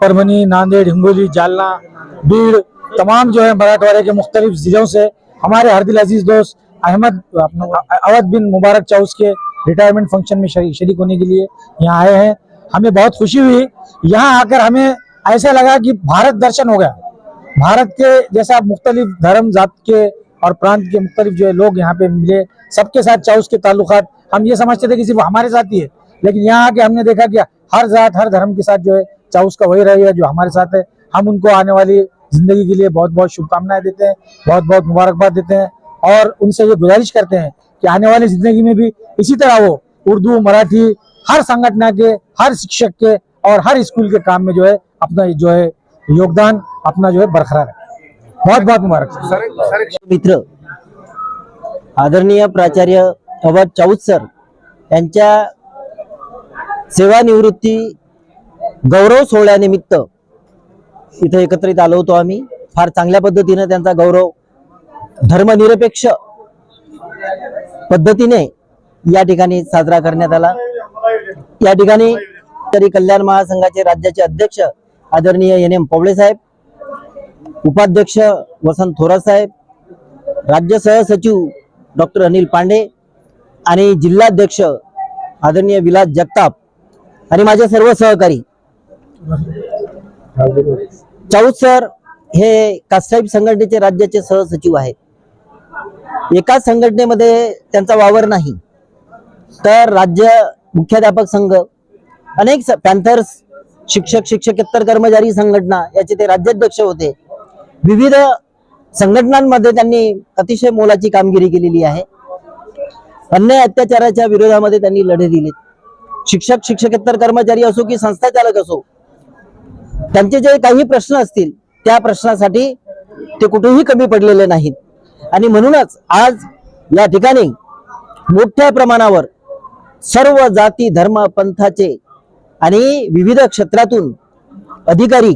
परभनी, नांदेड़, हिंगोली, जालना भीड़ तमाम जो है मराठवाड़े के मुख्तलिफ़ जिलों से हमारे हरदिल अज़ीज़ दोस्त अहमद, अवध बिन मुबारक चाउस के रिटायरमेंट फ़ंक्शन में शरीक होने के लिए यहाँ आए हैं। हमें बहुत खुशी हुई। यहाँ आकर हमें ऐसा लगा कि भारत दर्शन हो गया। भारत के जैसा मुख्तलिफ़ धर्म, जात के और प्रांत के मुख्तलिफ़ जो है लोग यहाँ पे मिले, सबके साथ चाउस के ताल्लुकात, हम ये समझते थे कि सिर्फ़ हमारे साथ ही है। लेकिन यहाँ आके हमने देखा कि हर जात, हर धर्म के साथ जो है चाउस का वही रही है जो हमारे साथ है। हम उनको आने वाली ज़िंदगी के लिए बहुत बहुत शुभकामनाएँ देते हैं बहुत बहुत मुबारकबाद देते हैं और उनसे ये गुजारिश करते हैं कि आने वाली ज़िंदगी में भी इसी तरह वो उर्दू, मराठी, हर संगठन के, हर शिक्षक के और हर स्कूल के काम में जो है अपना जो है योगदान अपना जो है बरकरार है। बहुत बहुत मुबारक। मित्र आदरणीय प्राचार्य अवध चाऊत सर यांच्या सेवानिवृत्ती गौरव सोहळ्यानिमित्त इथं एकत्रित आलो होतो आम्ही. फार चांगल्या पद्धतीने त्यांचा गौरव धर्मनिरपेक्ष पद्धतीने या ठिकाणी साजरा करण्यात आला. या ठिकाणी तरी कल्याण महासंघाचे राज्याचे अध्यक्ष आदरणीय एन एम पवळे साहेब उपाध्यक्ष वसंत थोरात साहेब राज्य सहसचिव डॉक्टर अनिल पांडे आणि जिल्हाध्यक्ष आदरणीय विलास जगताप आणि माझे सर्व सहकारी. चाऊत सर हे कासाहेब संघटनेचे राज्याचे सहसचिव आहेत. एकाच संघटनेमध्ये त्यांचा वावर नाही. तर राज्य मुख्याध्यापक संघ अनेक पॅन्थर्स शिक्षक शिक्षकेतर कर्मचारी संघटना याचे ते राज्याध्यक्ष होते. विविध संघटनांमध्ये त्यांनी अतिशय मोलाची कामगिरी केलेली आहे. अन्याय अत्याचाराच्या विरोधामध्ये त्यांनी लढे दिले शिक्षक शिक्षकेतर कर्मचारी असो की संस्था चालक असो त्यांचे जे काही प्रश्न असतील त्या प्रश्नासाठी ते कुठेही कमी पडलेले नाहीत. आणि म्हणूनच आज या ठिकाणी मोठ्या प्रमाणावर सर्व जाती धर्म पंथाचे आणि विविध क्षेत्रातून अधिकारी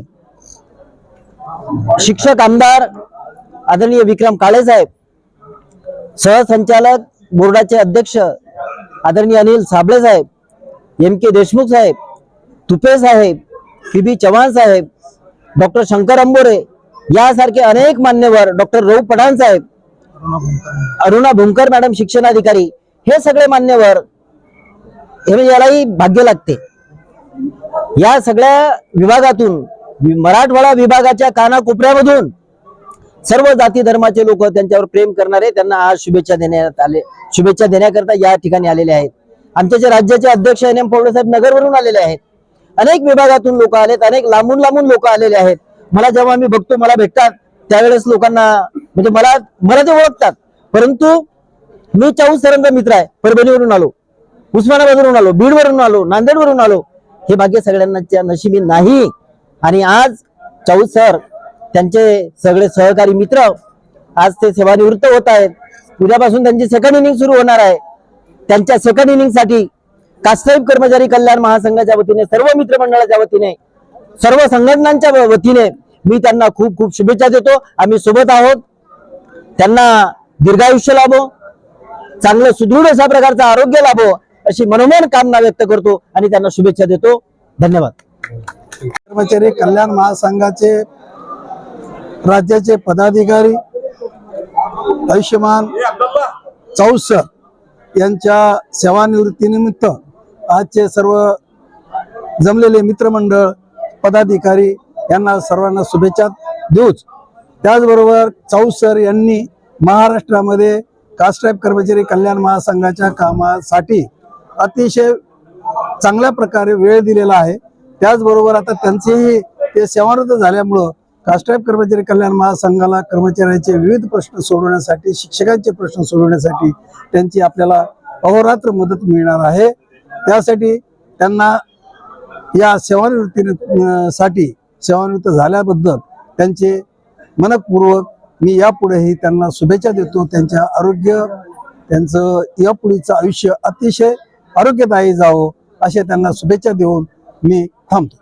शिक्षक आमदार आदरणीय विक्रम काळे साहेब सहसंचालक बोर्डाचे अध्यक्ष आदरणीय अनिल साबळे साहेब एम के देशमुख साहेब तुपे साहेब पी बी चव्हाण साहेब डॉक्टर शंकर अंबोरे यासारखे अनेक मान्यवर डॉक्टर रऊ पठाण साहेब अरुणा भुमकर मॅडम शिक्षणाधिकारी हे सगळे मान्यवर हे यालाही भाग्य लागते. या सगळ्या विभागातून मराठवाडा विभागाच्या कानाकोपऱ्यामधून सर्व जाती धर्माचे लोक त्यांच्यावर प्रेम करणारे त्यांना आज शुभेच्छा देण्यात आले शुभेच्छा देण्याकरता या ठिकाणी आलेले आहेत. आमच्या जे राज्याचे अध्यक्ष एन एम पवळे साहेब नगरवरून आलेले आहेत. अनेक विभागातून लोक आलेत अनेक लांबून लांबून लोक आलेले आहेत. मला जेव्हा मी बघतो मला भेटतात त्यावेळेस लोकांना म्हणजे मला मला ते ओळखतात. परंतु मी चाऊस सरंग मित्र आहे परभणीवरून आलो उस्मानाबादवरून आलो बीडवरून आलो नांदेडवरून आलो. हे भाग्य सगळ्यांच्या नशिबी नाही. आणि आज चाऊस सर त्यांचे सगळे सहकारी मित्र आज ते सेवानिवृत्त होत आहेत. उद्यापासून त्यांची सेकंड इनिंग सुरू होणार आहे. त्यांच्या सेकंड इनिंगसाठी कास्तरीब कर्मचारी कल्याण महासंघाच्या वतीने सर्व मित्रमंडळाच्या वतीने सर्व संघटनांच्या वतीने मी त्यांना खूप खूप शुभेच्छा देतो. आम्ही सोबत आहोत. त्यांना दीर्घायुष्य लाभो. चांगलं सुदृढ अशा प्रकारचं आरोग्य लाभो. अशी मनोमन कामना व्यक्त करतो आणि त्यांना शुभेच्छा देतो. धन्यवाद. कर्मचारी कल्याण महासंघाचे राज्याचे पदाधिकारी आयुष्यमान चौस यांच्या सेवानिवृत्तीनिमित्त आजचे सर्व जमलेले मित्रमंडळ पदाधिकारी यांना सर्वांना शुभेच्छा देऊच. त्याचबरोबर चौस सर यांनी महाराष्ट्रामध्ये कास्ट्राईब कर्मचारी कल्याण महासंघाच्या कामासाठी अतिशय चांगल्या प्रकारे वेळ दिलेला आहे. त्याचबरोबर आता त्यांचेही ते सेवानिवृत्त झाल्यामुळं कास्ट्राईब कर्मचारी कल्याण महासंघाला कर्मचाऱ्यांचे विविध प्रश्न सोडवण्यासाठी शिक्षकांचे प्रश्न सोडवण्यासाठी त्यांची आपल्याला अहोरात्र मदत मिळणार आहे. त्यासाठी त्यांना या सेवानिवृत्ती साठी सेवानिवृत्त झाल्याबद्दल त्यांचे मनपूर्वक मी यापुढेही त्यांना शुभेच्छा देतो. त्यांच्या आरोग्य त्यांचं यापुढीचं आयुष्य अतिशय आरोग्यदायी जावं अशा त्यांना शुभेच्छा देऊन मी थांबतो.